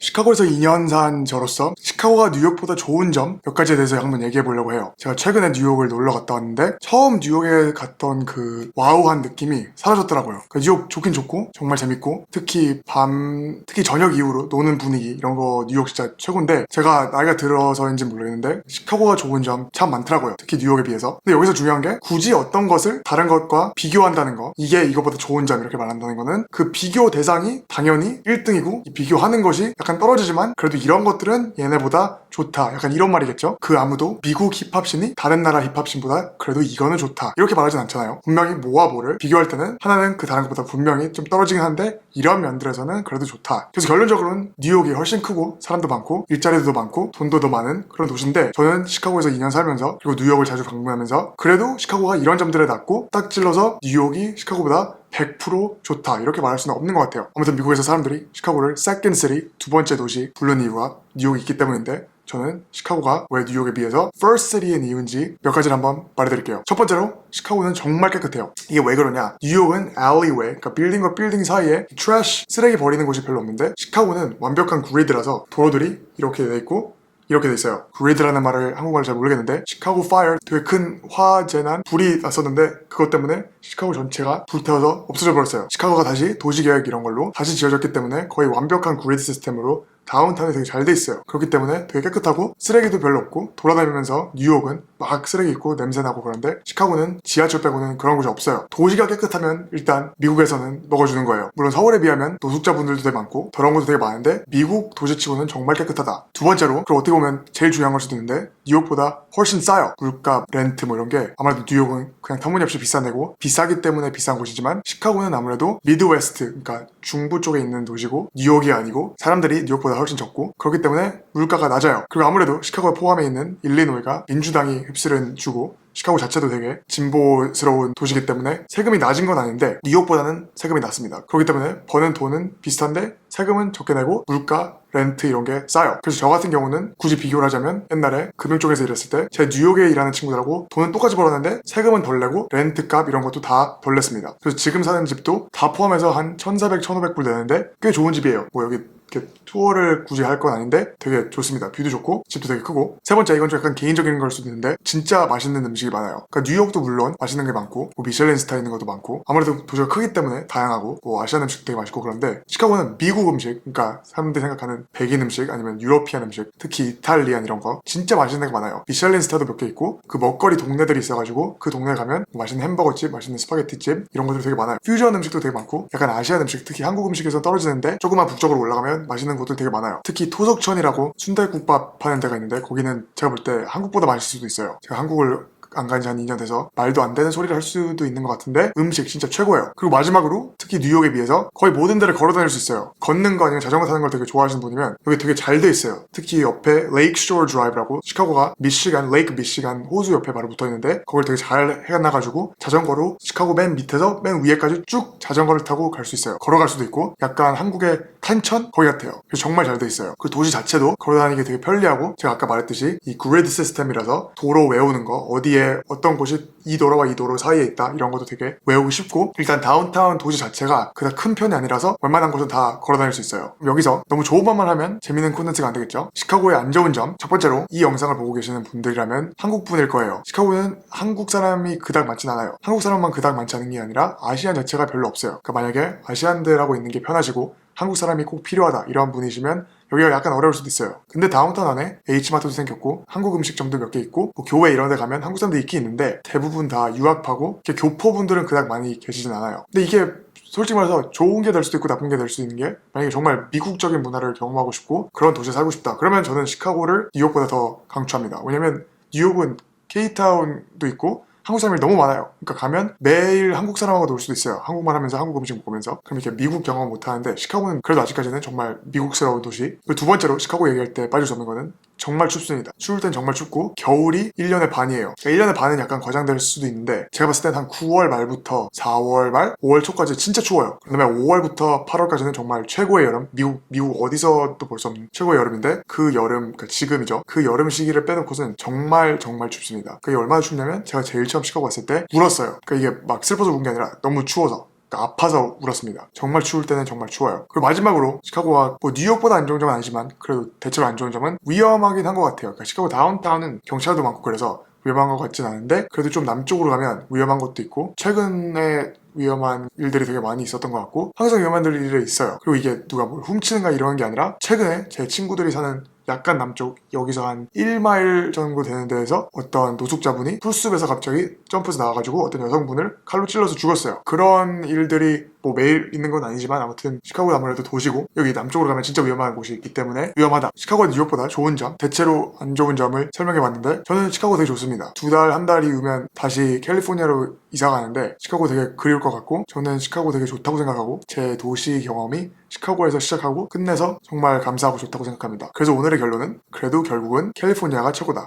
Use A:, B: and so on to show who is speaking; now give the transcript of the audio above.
A: 시카고에서 2년 산 저로서 시카고가 뉴욕보다 좋은 점 몇 가지에 대해서 한번 얘기해 보려고 해요. 제가 최근에 뉴욕을 놀러 갔다 왔는데 처음 뉴욕에 갔던 그 와우한 느낌이 사라졌더라고요. 그 뉴욕 좋긴 좋고 정말 재밌고 특히 밤 특히 저녁 이후로 노는 분위기 이런 거 뉴욕 진짜 최고인데 제가 나이가 들어서인지 모르겠는데 시카고가 좋은 점 참 많더라고요. 특히 뉴욕에 비해서. 근데 여기서 중요한 게 굳이 어떤 것을 다른 것과 비교한다는 거 이게 이거보다 좋은 점 이렇게 말한다는 거는 그 비교 대상이 당연히 1등이고 이 비교하는 것이 약간 떨어지지만 그래도 이런 것들은 얘네보다 좋다. 약간 이런 말이겠죠? 그 아무도 미국 힙합씬이 다른 나라 힙합씬보다 그래도 이거는 좋다. 이렇게 말하진 않잖아요. 분명히 뭐와 뭐를 비교할 때는 하나는 그 다른 것보다 분명히 좀 떨어지긴 한데 이런 면들에서는 그래도 좋다. 그래서 결론적으로는 뉴욕이 훨씬 크고 사람도 많고 일자리도 많고 돈도 더 많은 그런 도시인데 저는 시카고에서 2년 살면서 그리고 뉴욕을 자주 방문하면서 그래도 시카고가 이런 점들에 낫고 딱 찔러서 뉴욕이 시카고보다 100% 좋다 이렇게 말할 수는 없는 것 같아요. 아무튼 미국에서 사람들이 시카고를 second city 두 번째 도시 부르는 이유가 뉴욕이 있기 때문인데 저는 시카고가 왜 뉴욕에 비해서 first city인 이유인지 몇 가지를 한번 말해드릴게요. 첫 번째로 시카고는 정말 깨끗해요. 이게 왜 그러냐? 뉴욕은 alleyway, 그러니까 빌딩과 빌딩 사이에 trash 쓰레기 버리는 곳이 별로 없는데 시카고는 완벽한 그리드라서 도로들이 이렇게 돼 있고 이렇게 돼 있어요. 그리드라는 말을 한국말로 잘 모르겠는데 시카고 파이어 되게 큰 화재난 불이 났었는데 그것 때문에 시카고 전체가 불태워서 없어져 버렸어요. 시카고가 다시 도시계획 이런 걸로 다시 지어졌기 때문에 거의 완벽한 그리드 시스템으로 다운타운이 되게 잘 돼 있어요. 그렇기 때문에 되게 깨끗하고 쓰레기도 별로 없고 돌아다니면서 뉴욕은 막 쓰레기 있고 냄새 나고 그런데 시카고는 지하철 빼고는 그런 곳이 없어요. 도시가 깨끗하면 일단 미국에서는 먹어주는 거예요. 물론 서울에 비하면 노숙자분들도 되게 많고 더러운 것도 되게 많은데 미국 도시치고는 정말 깨끗하다. 두 번째로 그리고 어떻게 보면 제일 중요한 걸 수도 있는데 뉴욕보다 훨씬 싸요. 물가, 렌트 뭐 이런 게 아무래도 뉴욕은 그냥 터무니없이 비싼 데고 비싸기 때문에 비싼 곳이지만 시카고는 아무래도 미드웨스트 그러니까 중부 쪽에 있는 도시고 뉴욕이 아니고 사람들이 뉴욕보다 훨씬 적고 그렇기 때문에 물가가 낮아요. 그리고 아무래도 시카고에 포함해 있는 일리노이가 민주당이 휩쓸은 주고 시카고 자체도 되게 진보스러운 도시이기 때문에 세금이 낮은 건 아닌데 뉴욕보다는 세금이 낮습니다. 그렇기 때문에 버는 돈은 비슷한데 세금은 적게 내고 물가, 렌트 이런 게 싸요. 그래서 저 같은 경우는 굳이 비교를 하자면 옛날에 금융 쪽에서 일했을 때 제 뉴욕에 일하는 친구들하고 돈은 똑같이 벌었는데 세금은 덜 내고 렌트 값 이런 것도 다 덜 냈습니다. 그래서 지금 사는 집도 다 포함해서 한 1,400, 1,500불 내는데 꽤 좋은 집이에요. 뭐 여기 이렇게 투어를 굳이 할 건 아닌데 되게 좋습니다. 뷰도 좋고 집도 되게 크고 세 번째 이건 좀 약간 개인적인 걸 수도 있는데 진짜 맛있는 음식이 많아요. 그러니까 뉴욕도 물론 맛있는 게 많고 뭐 미슐린 스타 있는 것도 많고 아무래도 도시가 크기 때문에 다양하고 뭐 아시안 음식도 되게 맛있고 그런데 시카고는 미국 음식 그러니까 사람들이 생각하는 백인 음식 아니면 유러피안 음식 특히 이탈리안 이런 거 진짜 맛있는 게 많아요. 미슐린 스타도 몇 개 있고 그 먹거리 동네들이 있어가지고 그 동네 가면 뭐 맛있는 햄버거집, 맛있는 스파게티집 이런 것들이 되게 많아요. 퓨전 음식도 되게 많고 약간 아시안 음식 특히 한국 음식에서 떨어지는데 조금만 북쪽으로 올라가면 맛있는 곳들 되게 많아요. 특히 토속천이라고 순대국밥 하는 데가 있는데 거기는 제가 볼 때 한국보다 맛있을 수도 있어요. 제가 한국을 안 간지 한 2년 돼서 말도 안 되는 소리를 할 수도 있는 것 같은데 음식 진짜 최고예요. 그리고 마지막으로 특히 뉴욕에 비해서 거의 모든 데를 걸어 다닐 수 있어요. 걷는 거 아니면 자전거 타는 걸 되게 좋아하시는 분이면 여기 되게 잘 돼 있어요. 특히 옆에 레이크 쇼어 드라이브라고 시카고가 미시간, 레이크 미시간 호수 옆에 바로 붙어 있는데 거길 되게 잘 해놔가지고 자전거로 시카고 맨 밑에서 맨 위에까지 쭉 자전거를 타고 갈 수 있어요. 걸어갈 수도 있고 약간 한국의 탄천 거기 같아요. 그래서 정말 잘 돼 있어요. 그 도시 자체도 걸어 다니기 되게 편리하고 제가 아까 말했듯이 이 그리드 시스템이라서 도로 외우는 거 어디에 어떤 곳이 이 도로와 이 도로 사이에 있다 이런 것도 되게 외우기 쉽고 일단 다운타운 도시 자체가 그닥 큰 편이 아니라서 웬만한 곳은 다 걸어 다닐 수 있어요. 여기서 너무 좋은 말만 하면 재밌는 콘텐츠가 안 되겠죠? 시카고의 안 좋은 점 첫 번째로 이 영상을 보고 계시는 분들이라면 한국 분일 거예요. 시카고는 한국 사람이 그닥 많진 않아요. 한국 사람만 그닥 많지 않은 게 아니라 아시안 자체가 별로 없어요. 그러니까 만약에 아시안들하고 있는 게 편하시고 한국 사람이 꼭 필요하다 이런 분이시면 여기가 약간 어려울 수도 있어요. 근데 다운타운 안에 H마트도 생겼고 한국 음식점도 몇 개 있고 뭐 교회 이런 데 가면 한국 사람들이 있긴 있는데 대부분 다 유학파고 교포분들은 그닥 많이 계시진 않아요. 근데 이게 솔직히 말해서 좋은 게 될 수도 있고 나쁜 게 될 수 있는 게 만약에 정말 미국적인 문화를 경험하고 싶고 그런 도시에 살고 싶다. 그러면 저는 시카고를 뉴욕보다 더 강추합니다. 왜냐면 뉴욕은 케이타운도 있고 한국 사람이 너무 많아요. 그러니까 가면 매일 한국 사람하고 놀 수도 있어요. 한국말 하면서 한국 음식 먹으면서. 그럼 이렇게 미국 경험 못 하는데 시카고는 그래도 아직까지는 정말 미국스러운 도시. 두 번째로 시카고 얘기할 때 빠질 수 없는 거는 정말 춥습니다. 추울 땐 정말 춥고 겨울이 1년의 반이에요. 그러니까 1년의 반은 약간 과장될 수도 있는데 제가 봤을 땐 한 9월 말부터 4월 말, 5월 초까지 진짜 추워요. 그다음에 5월부터 8월까지는 정말 최고의 여름. 미국 미국 어디서도 볼 수 없는 최고의 여름인데 그 여름 그러니까 지금이죠. 그 여름 시기를 빼놓고는 정말 정말 춥습니다. 그게 얼마나 춥냐면 제가 제일 처음 시카고 왔을 때 울었어요. 그러니까 이게 막 슬퍼서 운 게 아니라 너무 추워서. 그러니까 아파서 울었습니다. 정말 추울 때는 정말 추워요. 그리고 마지막으로 시카고가 뭐 뉴욕보다 안 좋은 점은 아니지만 그래도 대체로 안 좋은 점은 위험하긴 한 것 같아요. 그러니까 시카고 다운타운은 경찰도 많고 그래서 위험한 것 같진 않은데 그래도 좀 남쪽으로 가면 위험한 것도 있고 최근에 위험한 일들이 되게 많이 있었던 것 같고 항상 위험한 일들이 있어요. 그리고 이게 누가 뭘 훔치는가 이런 게 아니라 최근에 제 친구들이 사는 약간 남쪽 여기서 한 1마일 정도 되는 데에서 어떤 노숙자분이 풀숲에서 갑자기 점프해서 나와가지고 어떤 여성분을 칼로 찔러서 죽었어요. 그런 일들이 뭐 매일 있는 건 아니지만 아무튼 시카고는 아무래도 도시고 여기 남쪽으로 가면 진짜 위험한 곳이 있기 때문에 위험하다. 시카고는 뉴욕보다 좋은 점, 대체로 안 좋은 점을 설명해 봤는데 저는 시카고 되게 좋습니다. 두 달, 한 달이 후면 다시 캘리포니아로 이사 가는데 시카고 되게 그리울 것 같고 저는 시카고 되게 좋다고 생각하고 제 도시 경험이 시카고에서 시작하고 끝내서 정말 감사하고 좋다고 생각합니다. 그래서 오늘의 결론은 그래도 결국은 캘리포니아가 최고다.